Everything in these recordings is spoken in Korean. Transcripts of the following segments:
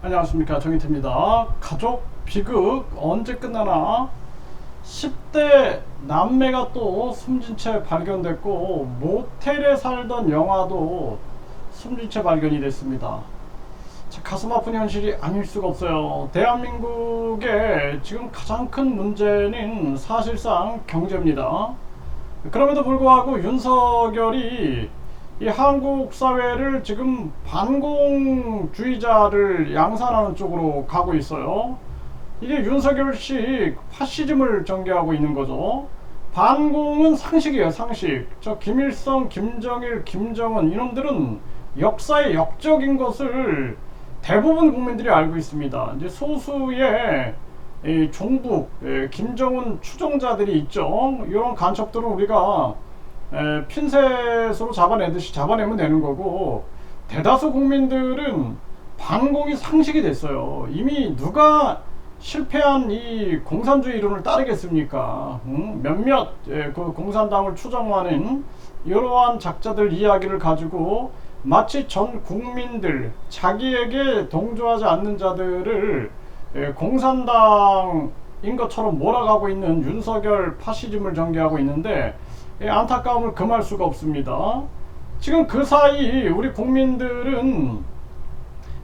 안녕하십니까 정희태입니다. 가족 비극 언제 끝나나 10대 남매가 또 숨진 채 발견됐고 모텔에 살던 영화도 숨진 채 발견이 됐습니다. 자, 가슴 아픈 현실이 아닐 수가 없어요. 대한민국의 지금 가장 큰 문제는 사실상 경제입니다. 그럼에도 불구하고 윤석열이 이 한국 사회를 지금 반공주의자를 양산하는 쪽으로 가고 있어요. 이게 윤석열식 파시즘을 전개하고 있는 거죠. 반공은 상식이에요, 상식. 저 김일성, 김정일, 김정은 이놈들은 역사의 역적인 것을 대부분 국민들이 알고 있습니다. 이제 소수의 이 종북, 예, 김정은 추종자들이 있죠. 이런 간첩들은 우리가 에, 핀셋으로 잡아내듯이 잡아내면 되는 거고 대다수 국민들은 반공이 상식이 됐어요. 이미 누가 실패한 이 공산주의 이론을 따르겠습니까? 응? 몇몇 예, 그 공산당을 추정하는 이러한 작자들 이야기를 가지고 마치 전 국민들 자기에게 동조하지 않는 자들을 예, 공산당인 것처럼 몰아가고 있는 윤석열 파시즘을 전개하고 있는데 예, 안타까움을 금할 수가 없습니다. 지금 그 사이 우리 국민들은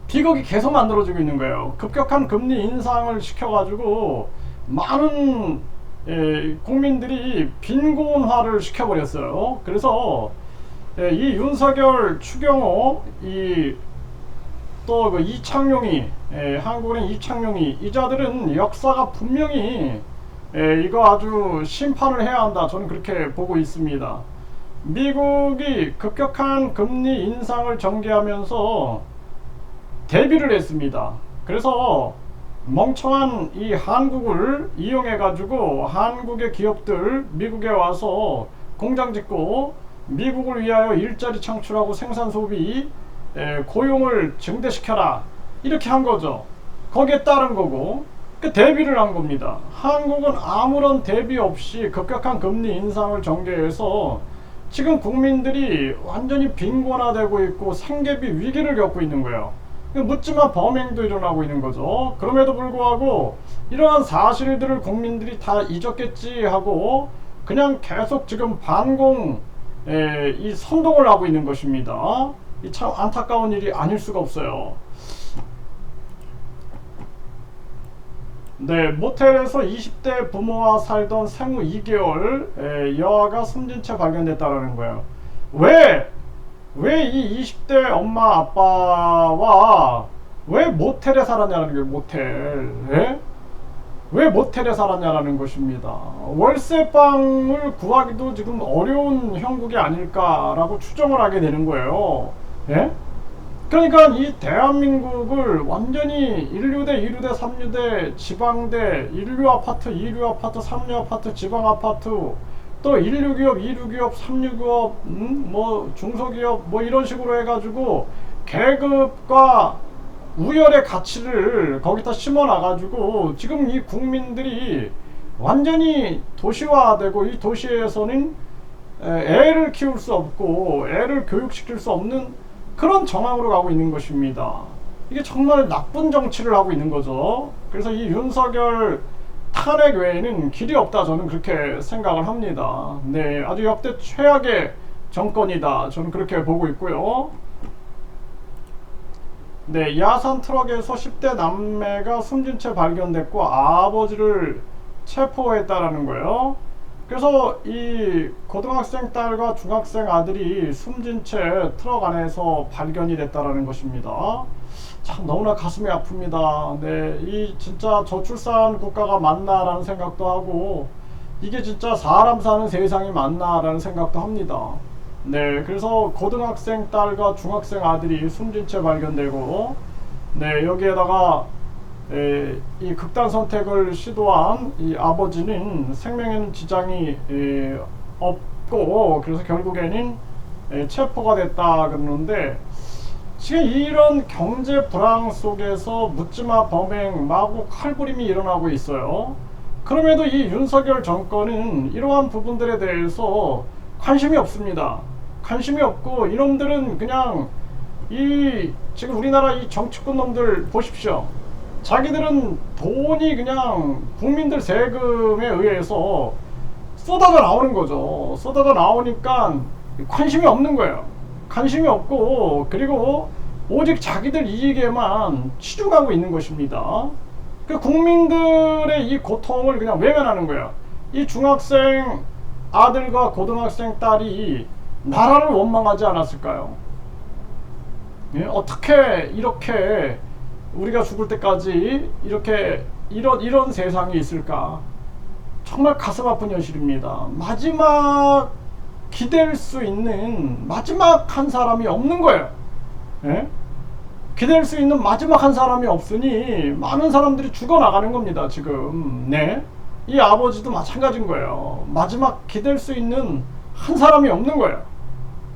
비극이 계속 만들어지고 있는 거예요. 급격한 금리 인상을 시켜가지고 많은 예, 국민들이 빈곤화를 시켜버렸어요. 그래서 예, 이 윤석열, 추경호, 이 또 그 이창용이 예, 한국은 이창용이 이 자들은 역사가 분명히 예, 이거 아주 심판을 해야 한다. 저는 그렇게 보고 있습니다. 미국이 급격한 금리 인상을 전개하면서 대비를 했습니다. 그래서 멍청한 이 한국을 이용해 가지고 한국의 기업들 미국에 와서 공장 짓고 미국을 위하여 일자리 창출하고 생산 소비 에, 고용을 증대시켜라 이렇게 한 거죠. 거기에 따른 거고 그 대비를 한 겁니다. 한국은 아무런 대비 없이 급격한 금리 인상을 전개해서 지금 국민들이 완전히 빈곤화되고 있고 생계비 위기를 겪고 있는 거예요. 묻지마 범행도 일어나고 있는 거죠. 그럼에도 불구하고 이러한 사실들을 국민들이 다 잊었겠지 하고 그냥 계속 지금 반공 에, 이 선동을 하고 있는 것입니다. 이 참 안타까운 일이 아닐 수가 없어요. 네, 모텔에서 20대 부모와 살던 생후 2개월 에, 여아가 숨진 채 발견됐다는 거예요. 왜? 왜 이 20대 엄마 아빠와 왜 모텔에 살았냐는 거예요, 모텔. 예? 왜 모텔에 살았냐라는 것입니다. 월세방을 구하기도 지금 어려운 형국이 아닐까라고 추정을 하게 되는 거예요. 예? 그러니까 이 대한민국을 완전히 1류대, 2류대, 3류대, 지방대, 1류 아파트, 2류 아파트, 3류 아파트, 지방 아파트, 또 1류 기업, 2류 기업, 3류 기업, 음, 뭐 중소기업 뭐 이런 식으로 해가지고 계급과 우열의 가치를 거기다 심어 놔가지고 지금 이 국민들이 완전히 도시화되고 이 도시에서는 애를 키울 수 없고 애를 교육시킬 수 없는 그런 정황으로 가고 있는 것입니다. 이게 정말 나쁜 정치를 하고 있는 거죠. 그래서 이 윤석열 탄핵 외에는 길이 없다 저는 그렇게 생각을 합니다. 네, 아주 역대 최악의 정권이다. 저는 그렇게 보고 있고요. 네, 야산 트럭에서 10대 남매가 숨진 채 발견됐고 아버지를 체포했다라는 거예요. 그래서 이 고등학생 딸과 중학생 아들이 숨진 채 트럭 안에서 발견이 됐다라는 것입니다. 참 너무나 가슴이 아픕니다. 네, 이 진짜 저출산 국가가 맞나라는 생각도 하고 이게 진짜 사람 사는 세상이 맞나라는 생각도 합니다. 네, 그래서 고등학생 딸과 중학생 아들이 숨진 채 발견되고, 네, 여기에다가 에, 이 극단 선택을 시도한 이 아버지는 생명에는 지장이 에, 없고, 그래서 결국에는 에, 체포가 됐다 그러는데, 지금 이런 경제 불황 속에서 묻지마 범행 마구 칼부림이 일어나고 있어요. 그럼에도 이 윤석열 정권은 이러한 부분들에 대해서 관심이 없습니다. 관심이 없고 이놈들은 그냥 이 지금 우리나라 이 정치권 놈들 보십시오. 자기들은 돈이 그냥 국민들 세금에 의해서 쏟아져 나오는 거죠. 쏟아져 나오니까 관심이 없는 거예요. 관심이 없고 그리고 오직 자기들 이익에만 치중하고 있는 것입니다. 그 국민들의 이 고통을 그냥 외면하는 거예요. 이 중학생 아들과 고등학생 딸이 나라를 원망하지 않았을까요? 예? 어떻게 이렇게 우리가 죽을 때까지 이렇게 이런 이런 세상이 있을까? 정말 가슴 아픈 현실입니다. 마지막 기댈 수 있는 마지막 한 사람이 없는 거예요. 예? 기댈 수 있는 마지막 한 사람이 없으니 많은 사람들이 죽어 나가는 겁니다. 지금 네. 이 아버지도 마찬가지인 거예요. 마지막 기댈 수 있는 한 사람이 없는 거예요.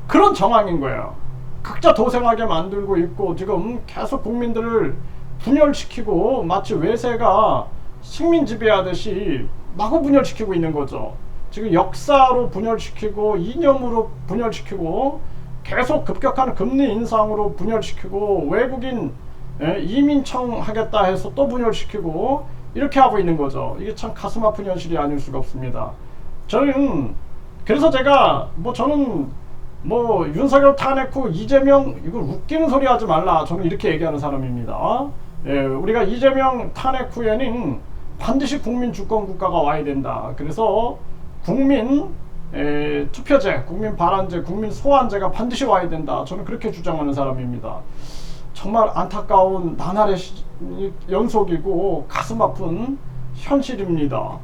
그런 정황인 거예요. 각자 도생하게 만들고 있고 지금 계속 국민들을 분열시키고 마치 외세가 식민 지배하듯이 마구 분열시키고 있는 거죠. 지금 역사로 분열시키고 이념으로 분열시키고 계속 급격한 금리 인상으로 분열시키고 외국인 예, 이민청 하겠다 해서 또 분열시키고 이렇게 하고 있는 거죠. 이게 참 가슴 아픈 현실이 아닐 수가 없습니다. 저는 그래서 제가 뭐 저는 뭐 윤석열 탄핵 후 이재명 이거 웃기는 소리 하지 말라 저는 이렇게 얘기하는 사람입니다. 예, 우리가 이재명 탄핵 후에는 반드시 국민 주권 국가가 와야 된다. 그래서 국민 에, 투표제, 국민 발안제, 국민 소환제가 반드시 와야 된다. 저는 그렇게 주장하는 사람입니다. 정말 안타까운 나날의 시- 연속이고 가슴 아픈 현실입니다.